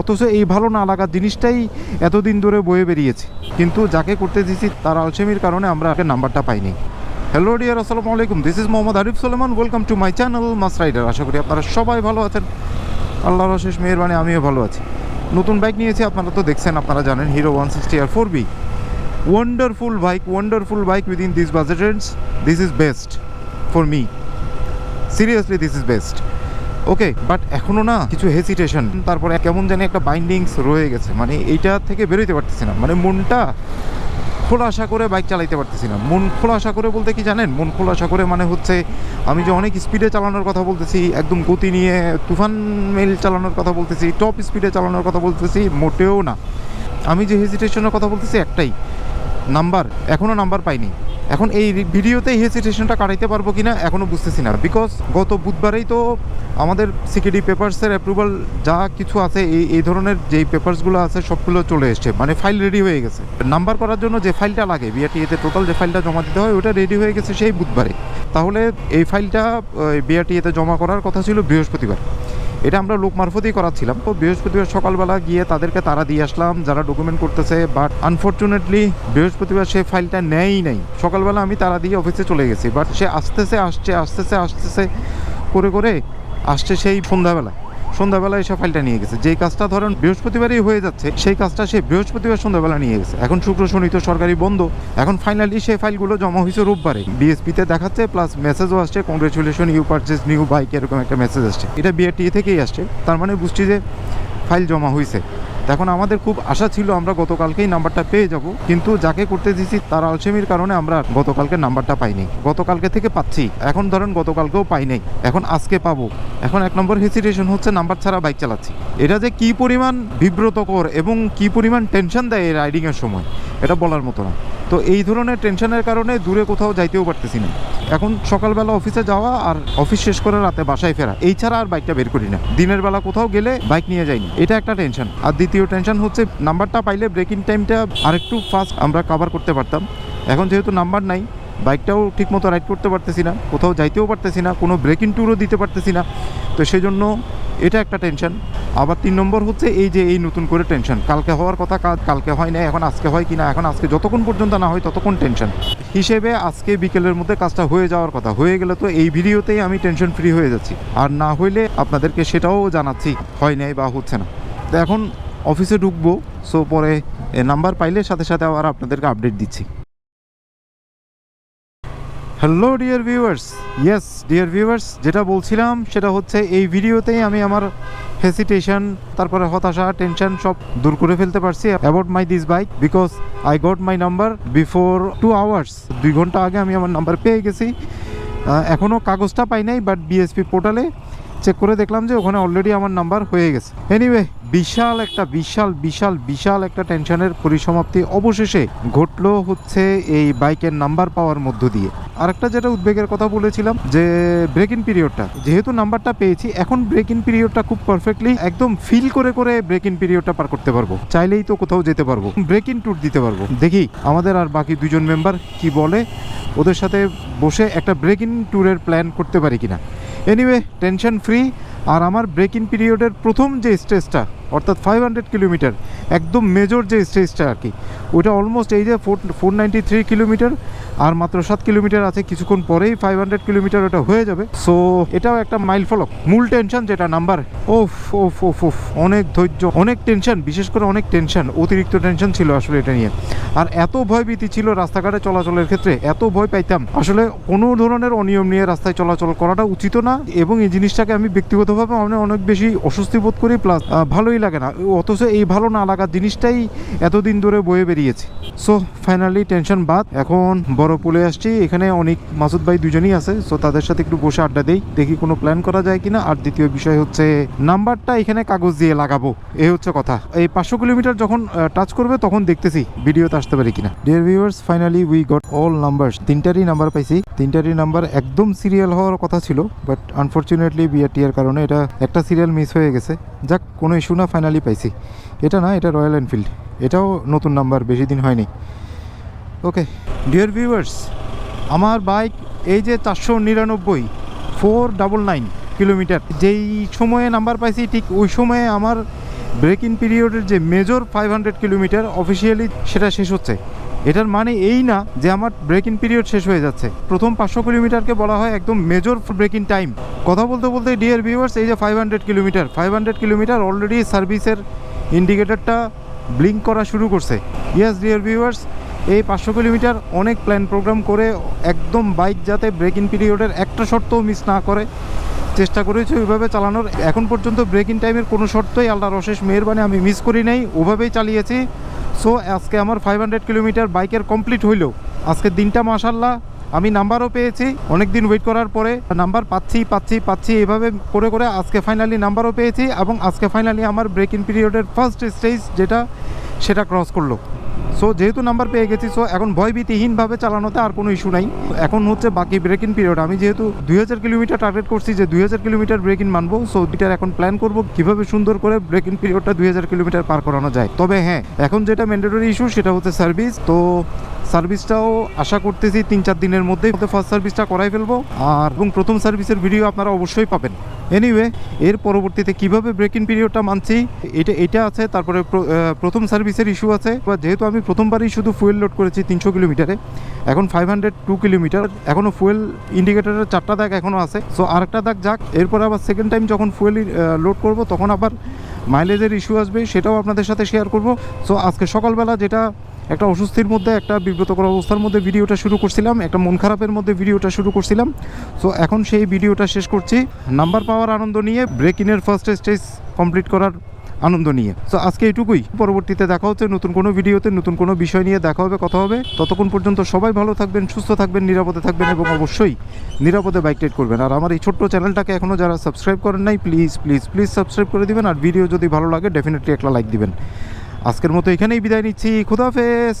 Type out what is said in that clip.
অথচ এই ভালো না লাগার জিনিসটাই এতদিন ধরে বয়ে বেরিয়েছে। কিন্তু যাকে করতে দিয়েছি তার আলসেমির কারণে আমরা আগে নাম্বারটা পাইনি। হ্যালো ডিয়ার আসসালামু আলাইকুম। This is Mohammad Arif Soleman. Welcome to my channel Mass Rider আশা করি আপনারা সবাই ভালো আছেন। আল্লাহর অশেষ মেহরবানি, আমিও ভালো আছি। নতুন বাইক নিয়েছি, আপনারা তো দেখছেন, আপনারা জানেন Hero one sixty R four V wonderful bike wonderful bike within this budget this is best for me seriously this is best okay but এখনও না কিছু হেসিটেশন তারপরে কেমন জানি একটা বাইন্ডিংস রয়ে গেছে। মানে এইটা থেকে বেরোতে পারতেছি না। মানে মনটা খোলাসা করে বাইক চালাইতে পারতেছি না। মন খোলাসা করে বলতে কি জানেন? মন খোলাসা করে মানে হচ্ছে আমি যে অনেক স্পিডে চালানোর কথা বলতেছি, একদম গতি নিয়ে তুফান মেল চালানোর কথা বলতেছি টপ স্পিডে চালানোর কথা বলতেছি, মোটেও না। আমি যে হেজিটেশনের কথা বলতেছি একটাই। নাম্বার এখনও নাম্বার পাইনি। এখন এই ভিডিওতে এই হেজিটেশনটা কাটাইতে পারব কি না এখনও বুঝতেছি না। বিকজ গত বুধবারেই তো আমাদের সিকিউরিটি পেপার্সের অ্যাপ্রুভাল যা কিছু আছে, এই এই ধরনের যেই পেপার্সগুলো আছে, সবগুলো চলে এসছে। মানে ফাইল রেডি হয়ে গেছে। নাম্বার করার জন্য যে ফাইলটা লাগে বিআরটিএতে টোটাল যে ফাইলটা জমা দিতে হয়, ওটা রেডি হয়ে গেছে সেই বুধবারে। তাহলে এই ফাইলটা বিআরটিএতে জমা করার কথা ছিল বৃহস্পতিবার। এটা আমরা লোক মারফতই করাচ্ছিলাম। তো বৃহস্পতিবার সকালবেলা গিয়ে তাদেরকে তারা দিয়ে আসলাম, যারা ডকুমেন্ট করতেছে বাট আনফর্চুনেটলি বৃহস্পতিবার সে ফাইলটা নেয়ই নাই। সকালবেলা আমি তারা দিয়ে অফিসে চলে গেছি বাট সে আসতেছে, আসছে, আসতেছে আসতেছে, করে করে আসছে সেই সন্ধ্যাবেলা সন্ধ্যাবেলা এসে ফাইলটা নিয়ে গেছে। যে কাজটা ধরেন বৃহস্পতিবারই হয়ে যাচ্ছে, সেই কাজটা সে বৃহস্পতিবার সন্ধ্যাবেলা নিয়ে গেছে। এখন শুক্র, শনি তো সরকারি বন্ধ। এখন ফাইনালি সেই ফাইলগুলো জমা হয়েছে রোববারে। বিএসপিতে দেখাচ্ছে প্লাস মেসেজও আসছে congratulation you purchase new bike এরকম একটা মেসেজ আসছে। এটা বিআরটিএ থেকেই আসছে। তার মানে বুঝছি যে ফাইল জমা হয়েছে। এখন আমাদের খুব আশা ছিল আমরা গতকালকেই নাম্বারটা পেয়ে যাব, কিন্তু যাকে করতে দিয়েছি তার আলসেমির কারণে আমরা গতকালকে নাম্বারটা পাইনি। গতকালকে থেকে পাচ্ছি, এখন ধরেন গতকালকেও পাই নাই, এখন আজকে পাবো। এখন এক নম্বর হেসিটেশন হচ্ছে নাম্বার ছাড়া বাইক চালাচ্ছি। এটা যে কি পরিমাণ বিব্রতকর এবং কি পরিমাণ টেনশন দেয় রাইডিংয়ের সময়, এটা বলার মতো না। তো এই ধরনের টেনশনের কারণে দূরে কোথাও যাইতেও পারতেছি না। এখন সকালবেলা অফিসে যাওয়া আর অফিস শেষ করে রাতে বাসায় ফেরা। এই ছাড়া আর বাইকটা বের করি না। দিনের বেলা কোথাও গেলে বাইক নিয়ে যাইনি। এটা একটা টেনশন আর দ্বিতীয় টেনশন হচ্ছে নাম্বারটা পাইলে ব্রেকিং টাইমটা আরেকটু ফাস্ট আমরা কভার করতে পারতাম। এখন যেহেতু নাম্বার নাই বাইকটাও ঠিকমতো রাইড করতে পারতেছি না, কোথাও যাইতেও পারতেছি না, কোনো ব্রেকিং ট্যুরও দিতে পারতেছি না। তো সেই জন্য এটা একটা টেনশন আবার তিন নম্বর হচ্ছে এই যে এই নতুন করে টেনশন কালকে হওয়ার কথা কালকে হয় না এখন আজকে হয় কি না এখন আজকে যতক্ষণ পর্যন্ত না হয় ততক্ষণ টেনশন হিসেবে আজকে বিকেলের মধ্যে কাজটা হয়ে যাওয়ার কথা। হয়ে গেলে তো এই ভিডিওতেই আমি টেনশন ফ্রি হয়ে যাচ্ছি। আর না হইলে আপনাদেরকে সেটাও জানাচ্ছি, হয় নাই বা হচ্ছে না। তো এখন অফিসে ঢুকবো সো পরে নাম্বার পাইলে সাথে সাথে আবার আপনাদেরকে আপডেট দিচ্ছি। Hello dear viewers yes dear viewers যেটা বলছিলাম সেটা হচ্ছে এই ভিডিওতেই আমি আমার হেসিটেশন তারপরে হতাশা টেনশন সব দূর করে ফেলতে পারছি about my this bike because I got my number before two hours দুই ঘণ্টা আগে আমি আমার নাম্বার পেয়ে গেছি। এখনও কাগজটা পাই নাই বাট বিএসপি পোর্টালে চেক করে দেখলাম যে ওখানে অলরেডি আমার নাম্বার হয়ে গেছে। এনিওয়ে বিশাল একটা, বিশাল বিশাল বিশাল একটা টেনশনের পরিসমাপ্তি অবশেষে ঘটলো হচ্ছে এই বাইকের নাম্বার পাওয়ার মধ্য দিয়ে। আরেকটা যেটা উদ্বেগের কথা বলেছিলাম যে ব্রেক ইন পিরিয়ডটা যেহেতু নাম্বারটা পেয়েছি, এখন ব্রেক ইন পিরিয়ডটা খুব পারফেক্টলি একদম ফিল করে করে ব্রেক ইন পিরিয়ডটা পার করতে পারব। চাইলেই তো কোথাও যেতে পারব ব্রেক ইন ট্যুর দিতে পারব। দেখি আমাদের আর বাকি দুজন মেম্বার কি বলে, ওদের সাথে বসে একটা ব্রেক ইন ট্যুরের প্ল্যান করতে পারি কিনা। এনিওয়ে টেনশন ফ্রি আর আমার ব্রেক ইন পিরিয়ডের প্রথম যে স্টেজটা অর্থাৎ ফাইভ হান্ড্রেড কিলোমিটার, একদম মেজর যে স্টেজটা আর কি। ওটা অলমোস্ট এই যে four four ninety three kilometre, আর মাত্র সাত কিলোমিটার আছে, কিছুক্ষণ পরেই ফাইভ হান্ড্রেড কিলোমিটার ওটা হয়ে যাবে। সো এটাও একটা মাইল ফলক মূল টেনশন যেটা নাম্বার ওফ ওফ ওফ ওফ অনেক ধৈর্য, অনেক টেনশন বিশেষ করে অনেক টেনশন অতিরিক্ত টেনশন ছিল আসলে এটা নিয়ে। আর এত ভয় ভীতি ছিল রাস্তাঘাটে চলাচলের ক্ষেত্রে, এত ভয় পাইতাম। আসলে কোনো ধরনের অনিয়ম নিয়ে রাস্তায় চলাচল করাটা উচিত না, এবং এই জিনিসটাকে আমি ব্যক্তিগতভাবে অনেক বেশি অস্বস্তি বোধ করি প্লাস ভালোই লাগে না। অথচ এই ভালো না লাগার জিনিসটাই এতদিন ধরে বয়ে বেরিয়েছে। সো ফাইনালি টেনশন বাদ। এখন বড় পুলে আসছি। এখানে অনেক, মাসুদ ভাই দুজনই আছে। সো তাদের সাথে একটু বসে আড্ডা দেই। দেখি কোনো প্ল্যান করা যায় কিনা। আর দ্বিতীয় বিষয় হচ্ছে, নাম্বারটা এখানে কাগজ দিয়ে লাগাবো। এই হচ্ছে কথা। এই পাঁচশো কিলোমিটার যখন টাচ করবে তখন দেখতেছি ভিডিওতে আসতে পারি কিনা। Dear viewers finally we got all number তিনটারই number পাইছি। তিনটারই নাম্বার একদম সিরিয়াল হওয়ার কথা ছিল। বাট আনফর্চুনেটলি বিআরটিআর কারণে এটা একটা সিরিয়াল মিস হয়ে গেছে। যাক, কোনো ইস্যু না। ফাইনালি পাইছি। এটা না, এটা রয়্যাল এনফিল্ড এটাও নতুন নাম্বার বেশি দিন হয়নি। ওকে ডিয়ার ভিউয়ার্স আমার বাইক এই যে চারশো নিরানব্বই ফোর ডাবল নাইন কিলোমিটার যেই সময়ে নাম্বার পাইছি, ঠিক ওই সময়ে আমার ব্রেক ইন পিরিয়ডের যে major five hundred kilometre officially সেটা শেষ হচ্ছে। এটার মানে এই না যে আমার ব্রেক ইন পিরিয়ড শেষ হয়ে যাচ্ছে। প্রথম পাঁচশো কিলোমিটারকে বলা হয় একদম মেজর ব্রেক ইন টাইম কথা বলতে বলতে ডিয়ার ভিউয়ার্স এই যে five hundred kilometre five hundred kilometre already সার্ভিসের ইন্ডিকেটারটা ব্লিঙ্ক করা শুরু করছে। ইয়াস ডিয়ার ভিউয়ার্স এই পাঁচশো কিলোমিটার অনেক প্ল্যান প্রোগ্রাম করে একদম বাইক যাতে ব্রেক ইন পিরিয়ডের একটা শর্তও মিস না করে। চেষ্টা করেছি ওইভাবে চালানোর। এখন পর্যন্ত ব্রেক ইন টাইমের কোনো শর্তই আল্লাহর অশেষ মেহরবানি আমি মিস করি নাই। ওভাবেই চালিয়েছি। সো আজকে আমার ফাইভ হান্ড্রেড কিলোমিটার বাইকের কমপ্লিট হইল। আজকে দিনটা মাসাল্লাহ আমি নাম্বারও পেয়েছি। অনেক দিন ওয়েট করার পরে নাম্বার পাচ্ছি পাচ্ছি পাচ্ছি, এভাবে করে করে আজকে ফাইনালি নাম্বারও পেয়েছি এবং আজকে ফাইনালি আমার ব্রেক ইন পিরিয়ডের ফার্স্ট স্টেজ যেটা, সেটা ক্রস করল। সো যেহেতু নাম্বার পেয়ে গেছি সো এখন ভয়ভীতিহীনভাবে চালানোতে আর কোনো ইস্যু নাই। এখন হচ্ছে বাকি ব্রেক ইন পিরিয়ড আমি যেহেতু দুই হাজার কিলোমিটার টার্গেট করছি যে দুই হাজার কিলোমিটার ব্রেক ইন মানবো সো এটার এখন প্ল্যান করব কীভাবে সুন্দর করে ব্রেক ইন পিরিয়ডটা দুই হাজার কিলোমিটার পার করানো যায়। তবে হ্যাঁ এখন যেটা ম্যান্ডেটরি ইস্যু সেটা হচ্ছে সার্ভিস তো সার্ভিসটাও আশা করতেছি তিন চার দিনের মধ্যেই ফার্স্ট সার্ভিসটা করাই ফেলব। আর এবং প্রথম সার্ভিসের ভিডিও আপনারা অবশ্যই পাবেন। এনিওয়ে এর পরবর্তীতে কীভাবে ব্রেক ইন পিরিয়ডটা মানছি, এটা এটা আছে, তারপরে প্রথম সার্ভিসের ইস্যু আছে। বা যেহেতু আমি প্রথমবারই শুধু ফুয়েল লোড করেছি তিনশো কিলোমিটারে, এখন ফাইভ হান্ড্রেড টু কিলোমিটার এখনও ফুয়েল ইন্ডিকেটারের চারটা দাগ এখনও আছে। সো আরেকটা দাগ যাক, এরপর আবার সেকেন্ড টাইম যখন ফুয়েল লোড করব, তখন আবার মাইলেজের ইস্যু আসবে, সেটাও আপনাদের সাথে শেয়ার করব। সো আজকে সকালবেলা যেটা একটা অস্বস্তির মধ্যে, একটা বিব্রতকর অবস্থার মধ্যে ভিডিওটা শুরু করছিলাম, একটা মন খারাপের মধ্যে ভিডিওটা শুরু করছিলাম। সো এখন সেই ভিডিওটা শেষ করছি। নাম্বার পাওয়ার আনন্দ নিয়ে ব্রেক ইনের ফার্স্ট স্টেজ কমপ্লিট করার আনন্দ নিয়ে। সো আজকে এটুকুই। পরবর্তীতে দেখা হচ্ছে নতুন কোনো ভিডিওতে, নতুন কোনো বিষয় নিয়ে দেখা হবে, কথা হবে। ততক্ষণ পর্যন্ত সবাই ভালো থাকবেন, সুস্থ থাকবেন, নিরাপদে থাকবেন এবং অবশ্যই নিরাপদে বাইক রাইড করবেন। আর আমার এই ছোট্ট চ্যানেলটাকে এখনও যারা সাবস্ক্রাইব করেন নাই প্লিজ প্লিজ প্লিজ সাবস্ক্রাইব করে দিবেন। আর ভিডিও যদি ভালো লাগে ডেফিনেটলি একটা লাইক দিবেন। আজকের মতো এখানেই বিদায় নিচ্ছি খুদাফেজ